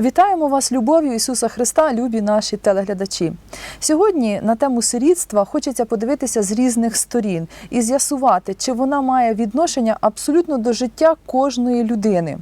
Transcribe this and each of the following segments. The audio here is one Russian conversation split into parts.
Вітаємо вас любов'ю Ісуса Христа, любі наші телеглядачі. Сьогодні на тему сирітства хочеться подивитися з різних сторін і з'ясувати, чи вона має відношення абсолютно до життя кожної людини.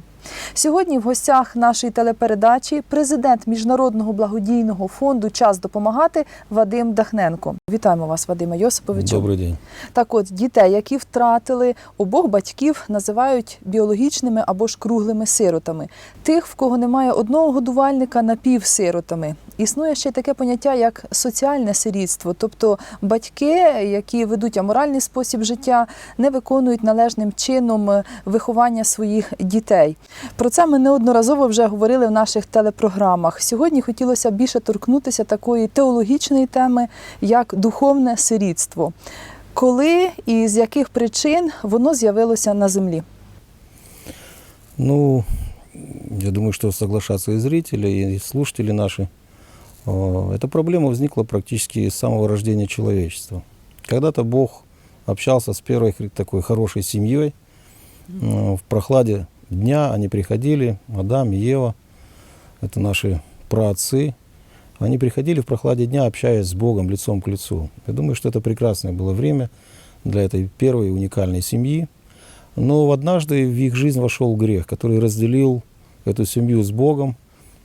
Сьогодні в гостях нашої телепередачі президент Міжнародного благодійного фонду Час допомагати Вадим Дахненко. Вітаємо вас, Вадиме Йосиповичу. Добрый день. Так от дітей, які втратили обох батьків, називають біологічними або ж круглими сиротами. Тих, в кого немає одного годувальника, напівсиротами. Існує ще й таке поняття, як соціальне сирітство, тобто батьки, які ведуть аморальний спосіб життя, не виконують належним чином е, виховання своїх дітей. Про це ми неодноразово вже говорили в наших телепрограмах. Сьогодні хотілося більше торкнутися такої теологічної теми, як духовне сирітство. Коли і з яких причин воно з'явилося на землі? Ну, я думаю, что соглашаться и зрители, и слушатели наши. Э, Эта проблема возникла практически с самого рождения человечества. Когда-то Бог общался с первой хри- такой хорошей семьей. Э, В прохладе дня они приходили, Адам Ева, это наши праотцы, они приходили в прохладе дня, общаясь с Богом лицом к лицу. Я думаю, что это прекрасное было время для этой первой уникальной семьи. Но однажды в их жизнь вошел грех, который разделил эту семью с Богом.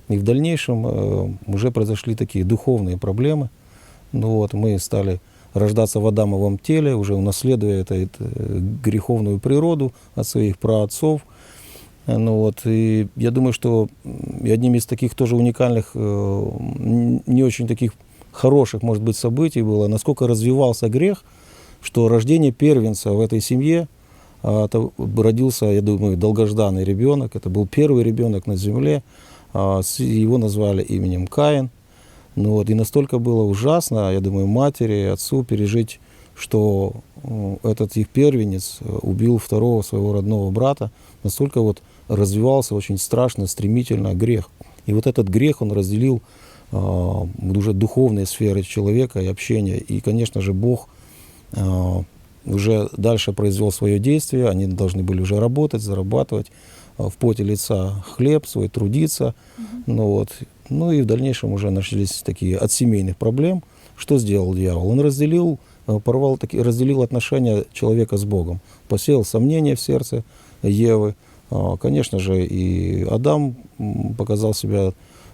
И в дальнейшем э, уже произошли такие духовные проблемы. Ну вот, мы стали рождаться в Адамовом теле, уже унаследуя это, э, греховную природу от своих праотцов. Ну вот, и я думаю, что одним из таких тоже уникальных, э, не очень таких хороших, может быть, событий было, насколько развивался грех, что рождение первенца в этой семье а, это родился, я думаю, долгожданный ребенок. Это был первый ребенок на земле. А, Его назвали именем Каин. Ну вот, и настолько было ужасно, я думаю, матери отцу пережить, что этот их первенец э, убил второго своего родного брата. Настолько вот развивался очень страшно, стремительно грех. И вот этот грех он разделил а, уже духовные сферы человека и общения. И, конечно же, Бог а, уже дальше произвел свое действие, они должны были уже работать, зарабатывать а, в поте лица хлеб свой, трудиться. Ну, вот. ну и в дальнейшем уже начались такие от семейных проблем. Что сделал дьявол? Он разделил, а, порвал, таки, разделил отношения человека с Богом, посеял сомнения в сердце Евы. А, Конечно же, и Адам показал себя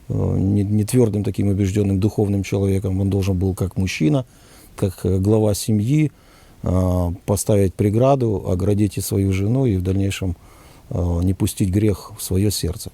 э, не, не твердым таким убежденным духовным человеком. Он должен был как мужчина, как э, глава семьи а, поставить преграду, оградить и свою жену и в дальнейшем а, не пустить грех в свое сердце.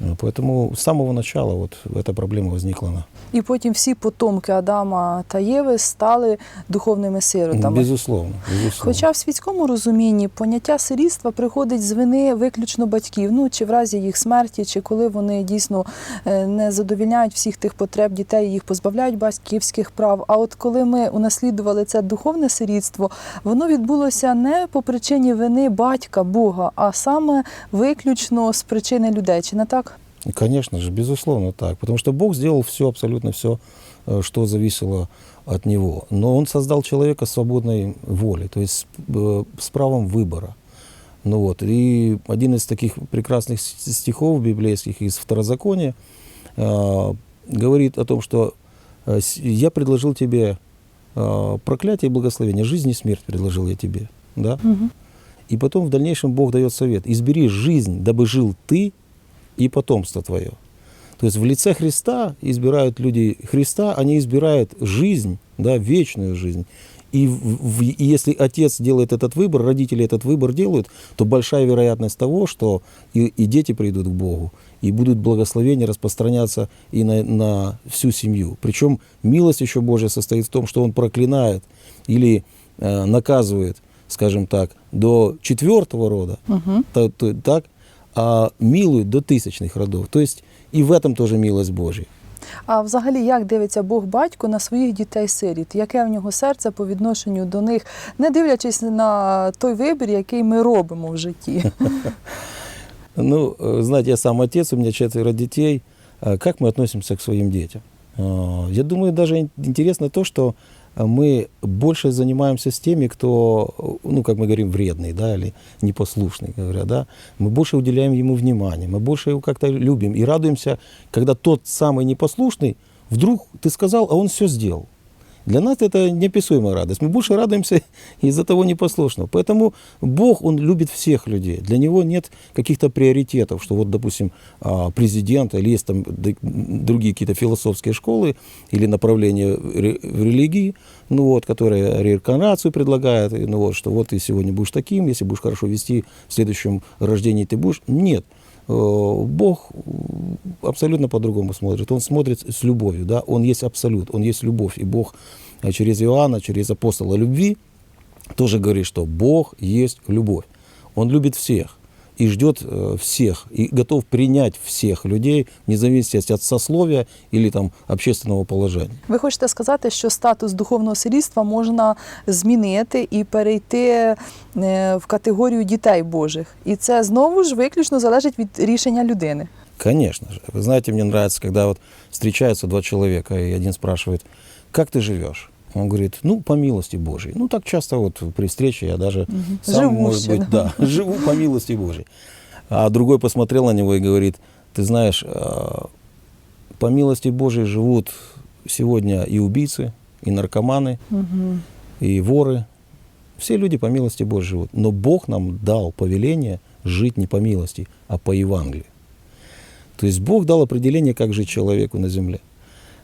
Э, Поэтому с самого начала вот эта проблема возникла. Она. І потім всі потомки Адама та Єви стали духовними сиротами. Безусловно, безусловно. Хоча в світському розумінні поняття сирітства приходить з вини виключно батьків, ну чи в разі їх смерті, чи коли вони дійсно е, не задовільняють всіх тих потреб дітей, їх позбавляють батьківських прав. А от коли ми унаслідували це духовне сирітство, воно відбулося не по причині вини батька Бога, а саме виключно з причини людей. Чи не так? И, Конечно же, безусловно так. Потому что Бог сделал все, абсолютно все, э, что зависело от Него. Но Он создал человека с свободной волей, то есть э, с правом выбора. Ну вот. И один из таких прекрасных стихов библейских из Второзакония э, говорит о том, что э, я предложил тебе э, проклятие и благословение, жизнь и смерть предложил я тебе. Да? Угу. И потом в дальнейшем Бог дает совет. Избери жизнь, дабы жил ты и потомство твое. То есть в лице Христа избирают люди Христа, они избирают жизнь, да, вечную жизнь. И, в- и если отец делает этот выбор, родители этот выбор делают, то большая вероятность того, что и, и дети придут к Богу, и будут благословения распространяться и на, на всю семью. Причем милость еще Божья состоит в том, что Он проклинает или э, наказывает, скажем так, до четвертого рода, Угу. та- то- так, а милует до тысячных родов. То есть и в этом тоже милость Божья. А взагалі, як дивиться Бог батько на своїх дітей-сиріт? Яке в нього серце по відношенню до них, не дивлячись на той вибір, який ми робимо в житті? Ну, э, знаете, я сам отец, у меня четверо детей. Э, Как мы относимся к своим детям? Э, Я думаю, даже ин- интересно то, что Мы больше занимаемся с теми, кто, ну, как мы говорим, вредный, да, или непослушный, говоря, да. Мы больше уделяем ему внимание, мы больше его как-то любим и радуемся, когда тот самый непослушный, вдруг ты сказал, а он все сделал. Для нас это неописуемая радость. Мы больше радуемся из-за того непослушного. Поэтому Бог, Он любит всех людей. Для Него нет каких-то приоритетов, что вот, допустим, а, президент или есть там другие какие-то философские школы или направления в ре- в религии, ну вот, которые реинкарнацию предлагают, ну вот, что вот ты сегодня будешь таким, если будешь хорошо вести, в следующем рождении ты будешь. Нет. Э, Бог абсолютно по-другому смотрит. Он смотрит с любовью, да, он есть абсолют, он есть любовь. И Бог э, через Иоанна, через апостола любви тоже говорит, что Бог есть любовь. Он любит всех и ждет э, всех, и готов принять всех людей, вне зависимости от сословия или там общественного положения. Ви хочете сказати, що статус духовного сирітства можна змінити і перейти е, в категорію дітей Божих. І це знову ж виключно залежить від рішення людини. Конечно же. Вы знаете, мне нравится, когда вот встречаются два человека, и один спрашивает, как ты живешь? Он говорит, ну, по милости Божьей. Ну, так часто вот при встрече я даже сам, Живу может быть, да, живу по милости Божьей. А другой посмотрел на него и говорит, ты знаешь, а, по милости Божьей живут сегодня и убийцы, и наркоманы, Угу. и воры. Все люди по милости Божьей живут. Но Бог нам дал повеление жить не по милости, а по Евангелию. То есть Бог дал определение, как жить человеку на земле.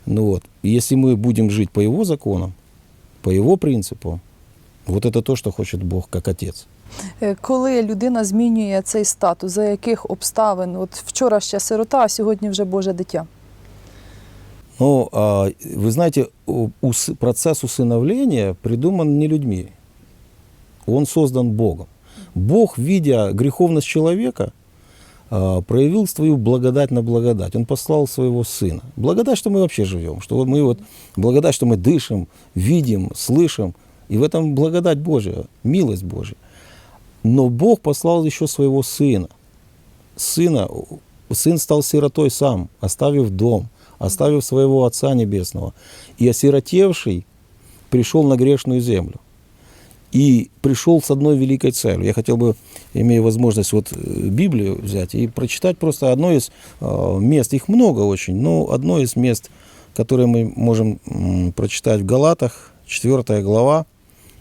Ну вот, и если мы будем жить по Его законам, по Его принципу, вот это то, что хочет Бог как Отец. Е, Коли людина змінює цей статус, за яких обставин? От вчора ще сирота, а сьогодні вже Боже дитя. Но а, вы знаете, у- ус- процесс усыновления придуман не людьми. Он создан Богом. Бог, видя греховность человека, а, Проявил свою благодать на благодать. Он послал своего Сына. Благодать, что мы вообще живем, что мы вот, благодать, что мы дышим, видим, слышим. И в этом благодать Божия, милость Божия. Но Бог послал еще своего Сына. Сына, сын стал сиротой сам, оставив дом, оставив своего Отца Небесного. И осиротевший пришел на грешную землю. И пришел с одной великой целью. Я хотел бы, имея возможность вот э, Библию взять и прочитать просто одно из э, мест, их много очень, но одно из мест, которое мы можем прочитать в Галатах, 4 глава,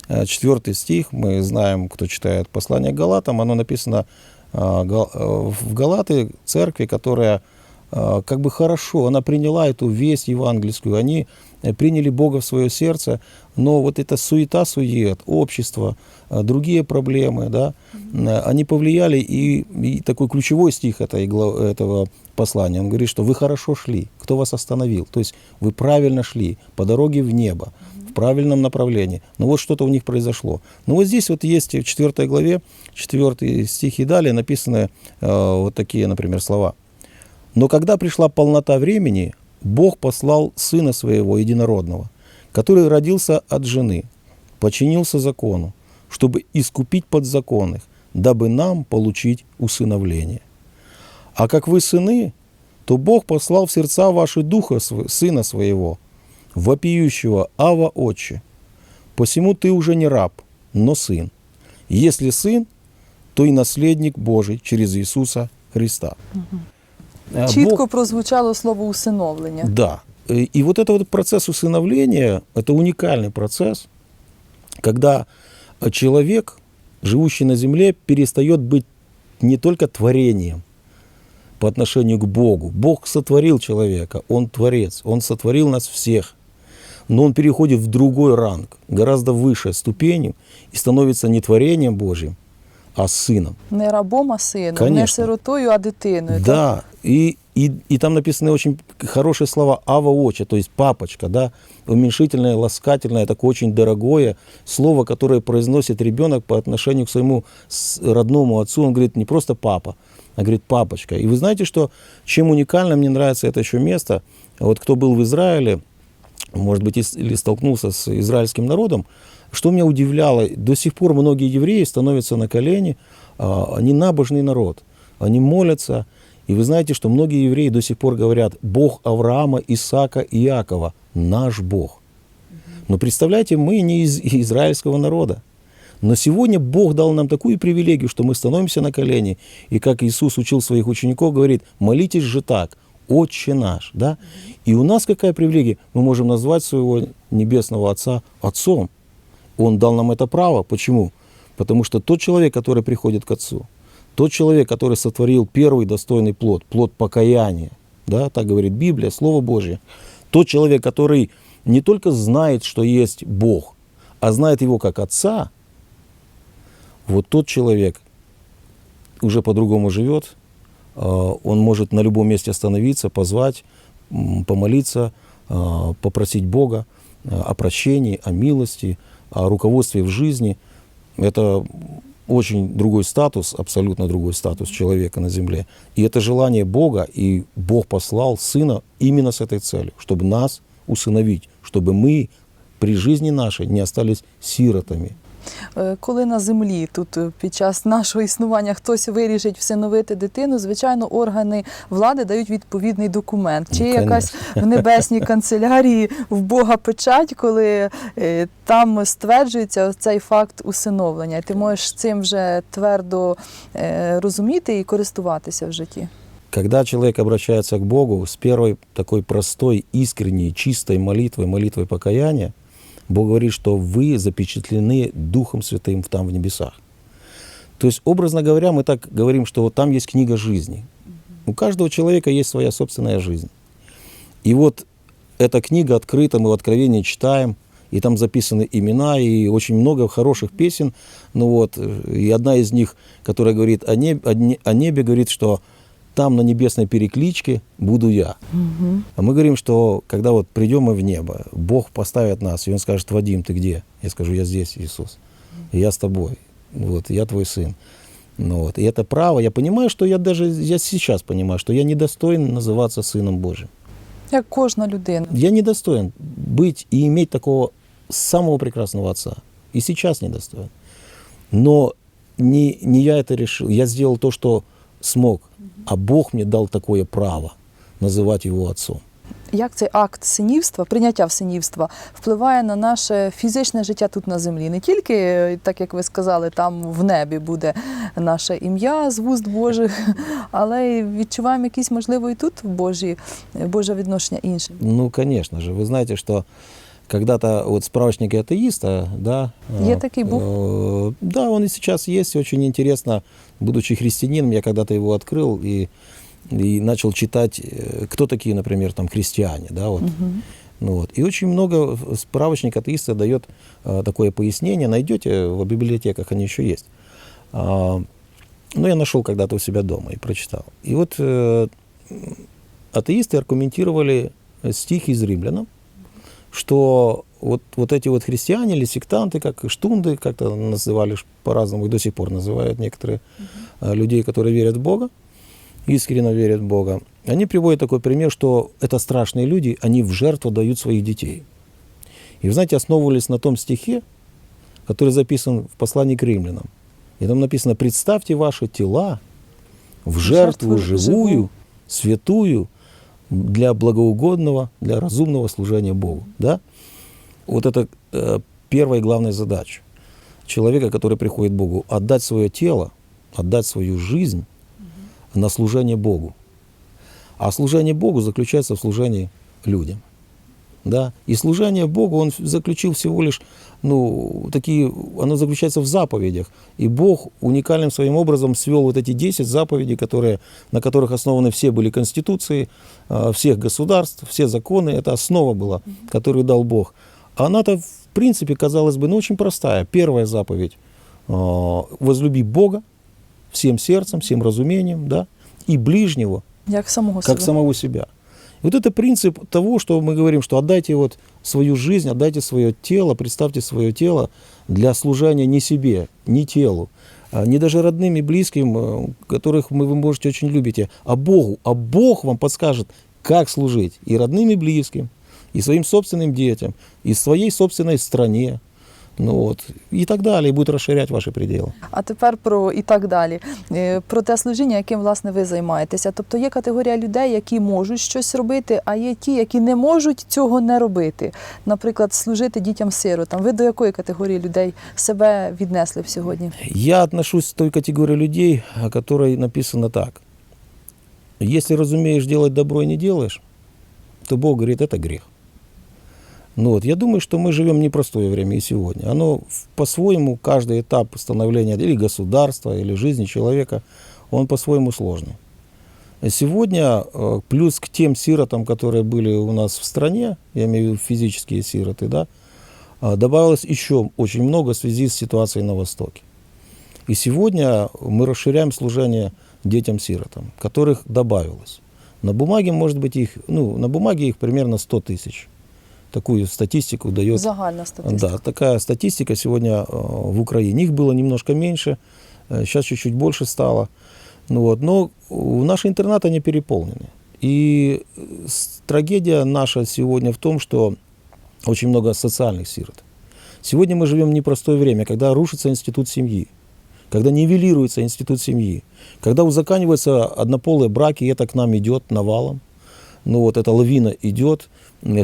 4 стих, мы знаем, кто читает послание к Галатам, оно написано э, в Галаты церкви, которая как бы хорошо, она приняла эту весть евангельскую, они э, приняли Бога в свое сердце, но вот эта суета-сует, общество, а, другие проблемы, да, э, они повлияли, и, и такой ключевой стих этой, этого послания, он говорит, что вы хорошо шли, кто вас остановил, то есть вы правильно шли по дороге в небо, в правильном направлении, но вот что-то у них произошло. Но вот здесь вот есть в 4 главе, 4 стих и далее написаны э, вот такие, например, слова. Но когда пришла полнота времени, Бог послал Сына Своего Единородного, который родился от жены, подчинился закону, чтобы искупить подзаконных, дабы нам получить усыновление. А как вы сыны, то Бог послал в сердца ваши Духа Сына Своего, вопиющего «Ава, Отче». Посему ты уже не раб, но сын. Если сын, то и наследник Божий через Иисуса Христа. А Чітко Бог- прозвучало слово усиновлення. да. И вот этот вот процесс усыновления, это уникальный процесс, когда человек, живущий на земле, перестает быть не только творением по отношению к Богу. Бог сотворил человека, Он творец, Он сотворил нас всех. Но он переходит в другой ранг, гораздо выше ступенью, и становится не творением Божьим, а сыном. Не рабом, а сином, не Конечно. сиротою, а дитиною. так? Да, и, и, и там написаны очень хорошие слова «ава оча», то есть «папочка», да, уменьшительное, ласкательное, такое очень дорогое слово, которое произносит ребенок по отношению к своему родному отцу. Он говорит не просто «папа», а говорит «папочка». И вы знаете, что чем уникально мне нравится это еще место, вот кто был в Израиле, может быть, или столкнулся с израильским народом, что меня удивляло, до сих пор многие евреи становятся на колени, а, они набожный народ, они молятся, и вы знаете, что многие евреи до сих пор говорят, Бог Авраама, Исаака и Иакова, наш Бог. Но представляете, мы не из израильского народа. Но сегодня Бог дал нам такую привилегию, что мы становимся на колени, и как Иисус учил своих учеников, говорит, молитесь же так, Отче наш, да? И у нас какая привилегия? Мы можем назвать своего Небесного Отца Отцом. Он дал нам это право. Почему? Потому что тот человек, который приходит к Отцу, тот человек, который сотворил первый достойный плод, плод покаяния, да, так говорит Библия, Слово Божье, тот человек, который не только знает, что есть Бог, а знает Его как Отца, вот тот человек уже по-другому живет, а, он может на любом месте остановиться, позвать, помолиться, а, попросить Бога а, о прощении, о милости, о руководстве в жизни. Это очень другой статус, абсолютно другой статус человека на земле. И это желание Бога, и Бог послал Сына именно с этой целью, чтобы нас усыновить, чтобы мы при жизни нашей не остались сиротами. Е, Коли на землі тут е, під час нашого існування хтось вирішить всиновити дитину, звичайно, органи влади дають відповідний документ. Чи Ну, є якась в небесній канцелярії в Бога печать, коли е, там стверджується цей факт усиновлення, і ти можеш цим вже твердо розуміти і користуватися в житті. Когда человек обращается к Богу с первой такой простой, искренней, чистой молитвой, молитвой покаяния, Бог говорит, что вы запечатлены Духом Святым там в небесах. То есть, образно говоря, мы так говорим, что вот там есть книга жизни. У каждого человека есть своя собственная жизнь. И вот эта книга открыта, мы в Откровении читаем, и там записаны имена, и очень много хороших песен. Ну вот, и одна из них, которая говорит о небе, о не- о небе говорит, что там на небесной перекличке буду я. А мы говорим, что когда вот придем мы в небо, Бог поставит нас, и Он скажет, Вадим, ты где? Я скажу, я здесь, Иисус. И я с тобой. Вот, я твой сын. Ну вот, и это право. Я понимаю, что я даже, я сейчас понимаю, что я недостоин называться сыном Божьим. Як кожна людина. Я недостоин быть и иметь такого самого прекрасного отца. И сейчас недостоин. Но не, не я это решил. Я сделал то, что смог. А Бог мне дал такое право называть его отцом. Як цей акт синівства, прийняття в синівства впливає на наше фізичне життя тут на землі? Не тільки, е, так як ви сказали, там в небі буде наше ім'я з вуст Божих, але й відчуваємо якісь, можливо, і тут Божі, Боже відношення іншим. Ну, конечно же. Вы знаете, что когда-то вот справочник атеиста, да, Є э, такий був? э, да, он и сейчас есть. Очень интересно, будучи христианином, я когда-то его открыл и, и начал читать, э, кто такие, например, там христиане, да, вот. Ну вот. И очень много справочник атеиста дает э, такое пояснение. Найдете в библиотеках, они еще есть. А, ну, я нашел когда-то у себя дома и прочитал. И вот э, атеисты аргументировали стих из римлянам, что вот, вот эти вот христиане или сектанты, как штунды, как-то называли по-разному, и до сих пор называют некоторые э, людей, которые верят в Бога, искренне верят в Бога, они приводят такой пример, что это страшные люди, они в жертву дают своих детей. И вы знаете, основывались на том стихе, который записан в послании к римлянам. И там написано, представьте ваши тела в жертву, жертву живую, живую. святую, для благоугодного, для разумного служения Богу. Да? Вот это э, первая и главная задача человека, который приходит к Богу, отдать свое тело, отдать свою жизнь на служение Богу. А служение Богу заключается в служении людям. Да? И служение Богу он заключил всего лишь, ну, такие, оно заключается в заповедях. И Бог уникальным своим образом свел вот эти 10 заповедей, которые, на которых основаны все были конституции э, всех государств, все законы. Это основа была, которую дал Бог. А она-то, в принципе, казалось бы, ну, очень простая. Первая заповедь э, – возлюби Бога всем сердцем, всем разумением, да, и ближнего Як самого как себе. самого себя. Вот это принцип того, что мы говорим, что отдайте вот свою жизнь, отдайте свое тело, представьте свое тело для служения не себе, не телу, а не даже родным и близким, э, которых вы, можете, очень любите, а Богу. А Бог вам подскажет, как служить и родным, и близким, и своим собственным детям, и своей собственной стране, Ну вот, и так далее, и будет расширять ваши пределы. А тепер про і так далі. Е, Про те служіння, яким власне ви займаєтеся. Тобто є категорія людей, які можуть щось робити, а є ті, які не можуть цього не робити. Наприклад, служити дітям-сиротам. Ви до якої категорії людей себе віднесли б сьогодні? Я отношусь к той категории людей, о которой написано так. Если разумеешь делать добро и не делаешь, то Бог говорит, это грех. Ну вот, я думаю, что мы живем непростое время и сегодня. Оно по-своему, каждый этап становления или государства, или жизни человека, он по-своему сложный. Сегодня э, плюс к тем сиротам, которые были у нас в стране, я имею в виду физические сироты, да, а, добавилось еще очень много в связи с ситуацией на Востоке. И сегодня мы расширяем служение детям-сиротам, которых добавилось. На бумаге, может быть, их, ну, на бумаге их примерно 100 тысяч. Такую статистику дает Загальна статистика. да, такая статистика сегодня э, в Украине. Их было немножко меньше, э, сейчас чуть-чуть больше стало. Ну вот, но наши интернаты не переполнены. И э, трагедия наша сегодня в том, что очень много социальных сирот. Сегодня мы живем в непростое время, когда рушится институт семьи, когда нивелируется институт семьи, когда узаканиваются однополые браки, и это к нам идет навалом. Ну вот эта лавина идет,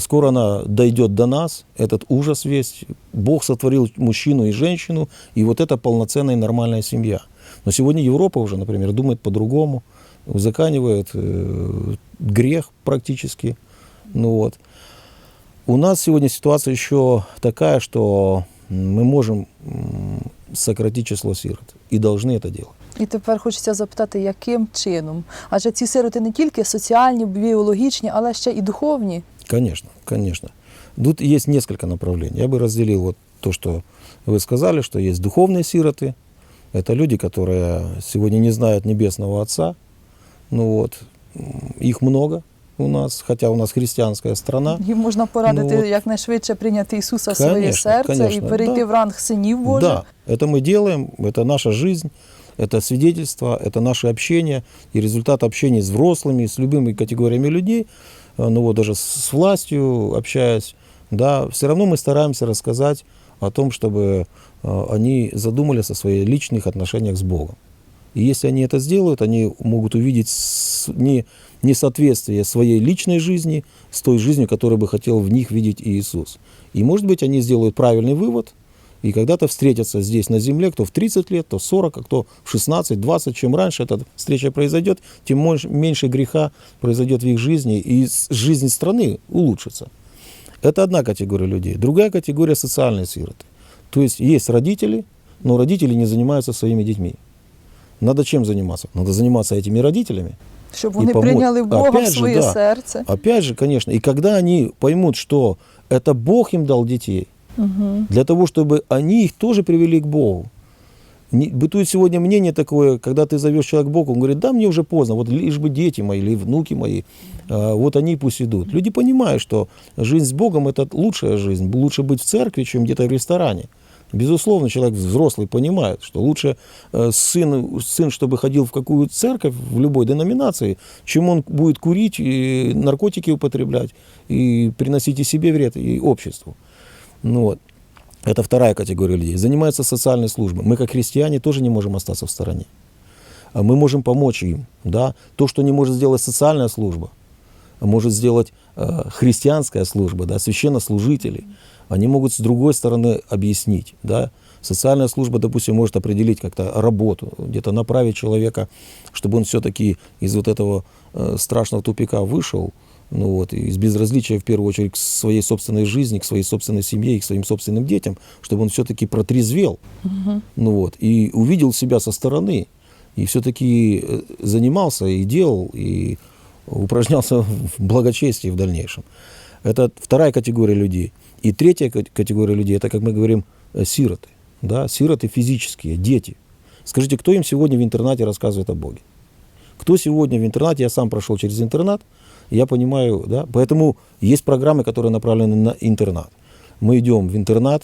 скоро она дойдет до нас, этот ужас весь. Бог сотворил мужчину и женщину, и вот это полноценная и нормальная семья. Но сегодня Европа уже, например, думает по-другому, узаканивает э, грех практически. Ну вот. У нас сегодня ситуация еще такая, что мы можем м, сократить число сирот и должны это делать. І тепер хочеться запитати, яким чином? Адже ці сироти не тільки соціальні, біологічні, але ще і духовні. Конечно, конечно. Тут есть несколько направлений. Я бы разделил вот то, что вы сказали, что есть духовные сироты. Это люди, которые сегодня не знают Небесного Отца. Ну вот, м, их много у нас, хотя у нас христианская страна. Їм можна порадити Ну, от. якнайшвидше прийняти Ісуса в своє Конечно, серце і конечно, перейти да. в ранг синів Божих. Да, это мы делаем, это наша жизнь, это свидетельство, это наше общение и результат общения с взрослыми, с любыми категориями людей, э, ну вот даже с властью общаясь, да, все равно мы стараемся рассказать о том, чтобы э, они задумались о своих личных отношениях с Богом. И если они это сделают, они могут увидеть не, несоответствие своей личной жизни с той жизнью, которую бы хотел в них видеть Иисус. И, может быть, они сделают правильный вывод, и когда-то встретятся здесь на земле, кто в 30 лет, кто в 40, а кто в 16, 20. Чем раньше эта встреча произойдет, тем меньше греха произойдет в их жизни, и жизнь страны улучшится. Это одна категория людей. Другая категория – социальные сироты. То есть есть родители, но родители не занимаются своими детьми. Надо чем заниматься? Надо заниматься этими родителями. Щоб вони помочь. прийняли Бога Опять в же, своє да. серце. Опять же, конечно, и когда они поймут, что это Бог им дал детей, Угу. для того, чтобы они их тоже привели к Богу. Не- бытует сегодня мнение такое, когда ты зовешь человека к Богу, он говорит, да, мне уже поздно, вот лишь бы дети мои или внуки мои, а, вот они пусть идут. Люди понимают, что жизнь с Богом – это лучшая жизнь, лучше быть в церкви, чем где-то в ресторане. Безусловно, человек взрослый понимает, что лучше э, сын, сын, чтобы ходил в какую церковь, в любой деноминации, чем он будет курить, и наркотики употреблять, и приносить и себе вред, и обществу. Ну вот. Это вторая категория людей. Занимаются социальной службой. Мы, как христиане, тоже не можем остаться в стороне. А Мы можем помочь им. Да? То, что не может сделать социальная служба, может сделать э, христианская служба, да, священнослужители. Они могут с другой стороны объяснить. Да? Социальная служба, допустим, может определить как-то работу, где-то направить человека, чтобы он все-таки из вот этого э, страшного тупика вышел, ну вот, из безразличия в первую очередь к своей собственной жизни, к своей собственной семье и к своим собственным детям, чтобы он все-таки протрезвел, ну вот, и увидел себя со стороны, и все-таки э, занимался и делал, и упражнялся в благочестии в дальнейшем. Это вторая категория людей. И третья кат- категория людей, это, как мы говорим, э, сироты. Да? Сироты физические, дети. Скажите, кто им сегодня в интернате рассказывает о Боге? Кто сегодня в интернате, я сам прошел через интернат, я понимаю, да, поэтому есть программы, которые направлены на интернат. Мы идем в интернат,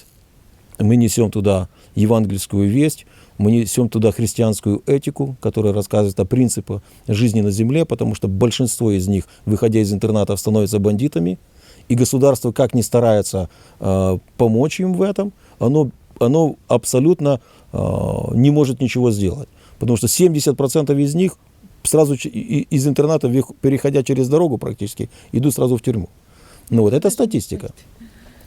мы несем туда евангельскую весть, мы несем туда христианскую этику, которая рассказывает о принципах жизни на земле, потому что большинство из них, выходя из интернатов, становятся бандитами, И государство как ни старается э, помочь им в этом, оно, оно абсолютно э, не может ничего сделать. Потому что 70% из них сразу из интерната, переходя через дорогу практически, идут сразу в тюрьму. Ну вот, это статистика.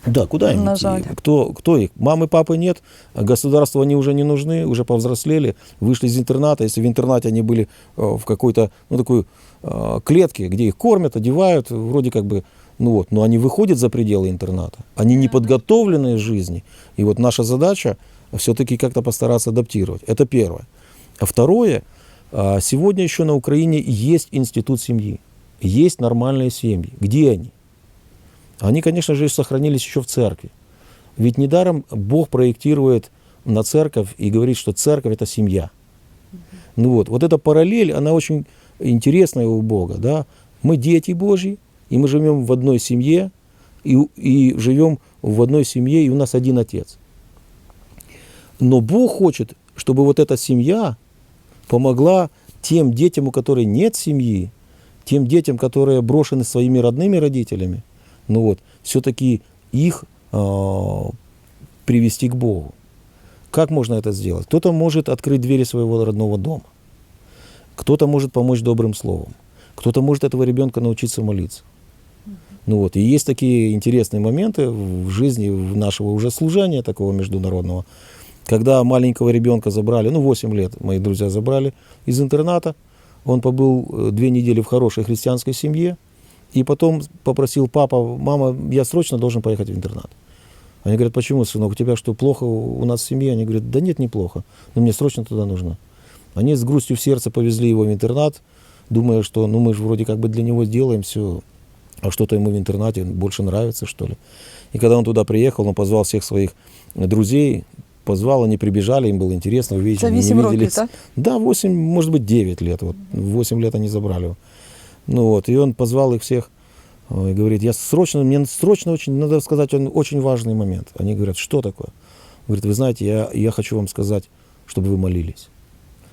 Да, куда им На идти? Кто, кто их? Мамы, папы нет, а государству они уже не нужны, уже повзрослели, вышли из интерната. Если в интернате они были э, в какой-то, ну, такой э, клетке, где их кормят, одевают, вроде как бы, ну вот, но они выходят за пределы интерната. Они не подготовленные к жизни. И вот наша задача все-таки как-то постараться адаптировать. Это первое. А второе, сегодня еще на Украине есть институт семьи, есть нормальные семьи. Где они? Они, конечно же, сохранились еще в церкви. Ведь недаром Бог проектирует на церковь и говорит, что церковь это семья. Ну вот, вот эта параллель, она очень интересная у Бога, да. Мы дети Божьи, и мы живем в одной семье, и, и живем в одной семье, и у нас один отец. Но Бог хочет, чтобы вот эта семья помогла тем детям, у которых нет семьи, тем детям, которые брошены своими родными родителями, ну вот, все-таки их а, привести к Богу. Как можно это сделать? Кто-то может открыть двери своего родного дома, кто-то может помочь добрым словом, кто-то может этого ребенка научиться молиться. Ну вот, и есть такие интересные моменты в жизни нашего уже служения такого международного, когда маленького ребенка забрали, ну 8 лет мои друзья забрали из интерната, он побыл э, две недели в хорошей христианской семье, и потом попросил папа, мама, я срочно должен поехать в интернат. Они говорят, почему, сынок, у тебя что, плохо у нас в семье? Они говорят, да нет, неплохо, но мне срочно туда нужно. Они с грустью в сердце повезли его в интернат, думая, что ну мы же вроде как бы для него сделаем все, а что-то ему в интернате больше нравится, что ли. И когда он туда приехал, он позвал всех своих друзей, позвал, они прибежали, им было интересно, увидеть, не 8 років, так? Да, 8, может быть, 9 лет. Вот, 8 лет они забрали его. Ну вот, и он позвал их всех э, и говорит, я срочно, мне срочно очень, надо сказать, он очень важный момент. Они говорят, что такое? Говорит, вы знаете, я, я хочу вам сказать, чтобы вы молились.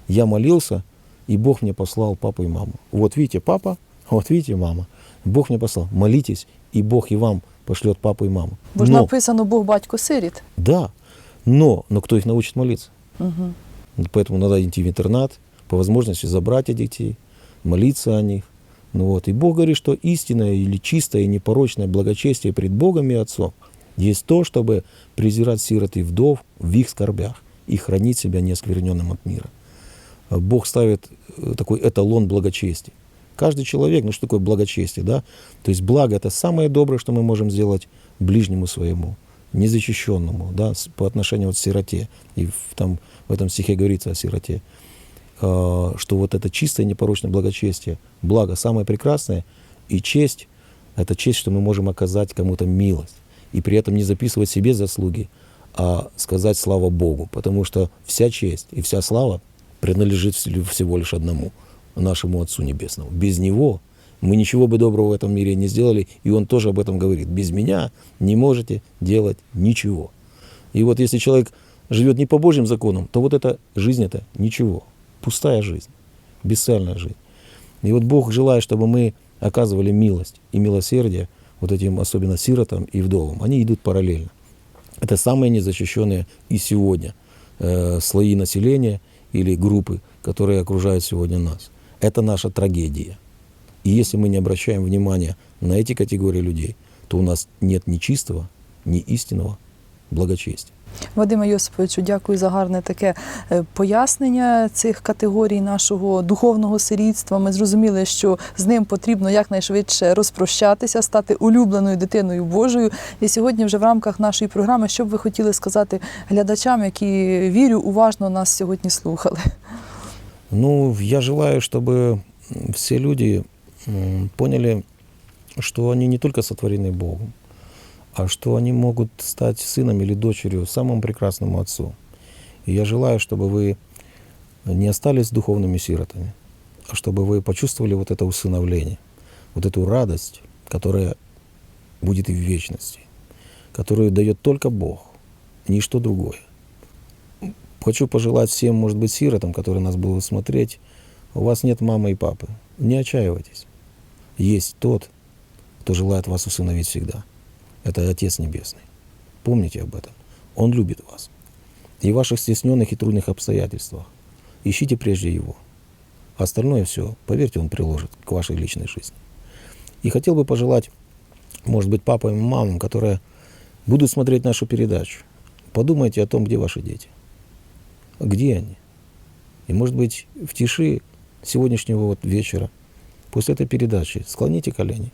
Я молился, и Бог мне послал папу и маму. Вот видите, папа, вот видите, мама. Бог мне послал. Молитесь, и Бог и вам пошлет папу и маму. Бо ж Но, написано Бог батько сиріт. да, но, но кто их научит молиться? Угу. Поэтому надо идти в интернат, по возможности забрать детей, молиться о них. Ну вот. И Бог говорит, что истинное или чистое и непорочное благочестие пред Богом и Отцом есть то, чтобы презирать сирот и вдов в их скорбях и хранить себя неоскверненным от мира. Бог ставит э, такой эталон благочестия. Каждый человек, ну что такое благочестие, да? То есть благо это самое доброе, что мы можем сделать ближнему своему, незащищенному, да, по отношению вот к сироте. И в, там, в этом стихе говорится о сироте. А, что вот это чистое непорочное благочестие, благо самое прекрасное, и честь, это честь, что мы можем оказать кому-то милость. И при этом не записывать себе заслуги, а сказать слава Богу. Потому что вся честь и вся слава принадлежит вс- всего лишь одному, нашему Отцу Небесному. Без Него мы ничего бы доброго в этом мире не сделали, и Он тоже об этом говорит. Без меня не можете делать ничего. И вот если человек живет не по Божьим законам, то вот эта жизнь это ничего. Пустая жизнь, бесцельная жизнь. И вот Бог желает, чтобы мы оказывали милость и милосердие вот этим особенно сиротам и вдовам. Они идут параллельно. Это самые незащищенные и сегодня э, слои населения или группы, которые окружают сегодня нас. Это наша трагедия. И если мы не обращаем внимания на эти категории людей, то у нас нет ни чистого, ни истинного благочестия. Вадиме Йосиповичу, дякую за гарне таке е, пояснення цих категорій нашого духовного сирітства. Ми зрозуміли, що з ним потрібно якнайшвидше розпрощатися, стати улюбленою дитиною Божою. І сьогодні, вже в рамках нашої програми, що б ви хотіли сказати глядачам, які вірю, уважно нас сьогодні слухали. Ну, я желаю, чтобы м, все люди м, поняли, что они не только сотворены Богом, а что они могут стать сыном или дочерью самому прекрасному Отцу. И я желаю, чтобы вы не остались духовными сиротами, а чтобы вы почувствовали вот это усыновление, вот эту радость, которая будет и в вечности, которую дает только Бог, ничто другое. Хочу пожелать всем, может быть, сиротам, которые нас будут смотреть, у вас нет мамы и папы. Не отчаивайтесь. Есть тот, кто желает вас усыновить всегда. Это Отец Небесный. Помните об этом. Он любит вас. И в ваших стесненных и трудных обстоятельствах ищите прежде Его. Остальное все, поверьте, Он приложит к вашей личной жизни. И хотел бы пожелать, может быть, папам и мамам, которые будут смотреть нашу передачу, подумайте о том, где ваши дети. Где они? И, может быть, в тиши сегодняшнего вот вечера, после этой передачи, склоните колени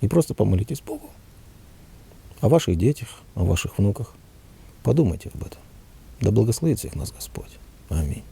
и просто помолитесь Богу. О ваших детях, о ваших внуках. Подумайте об этом. Да благословит всех нас Господь. Аминь.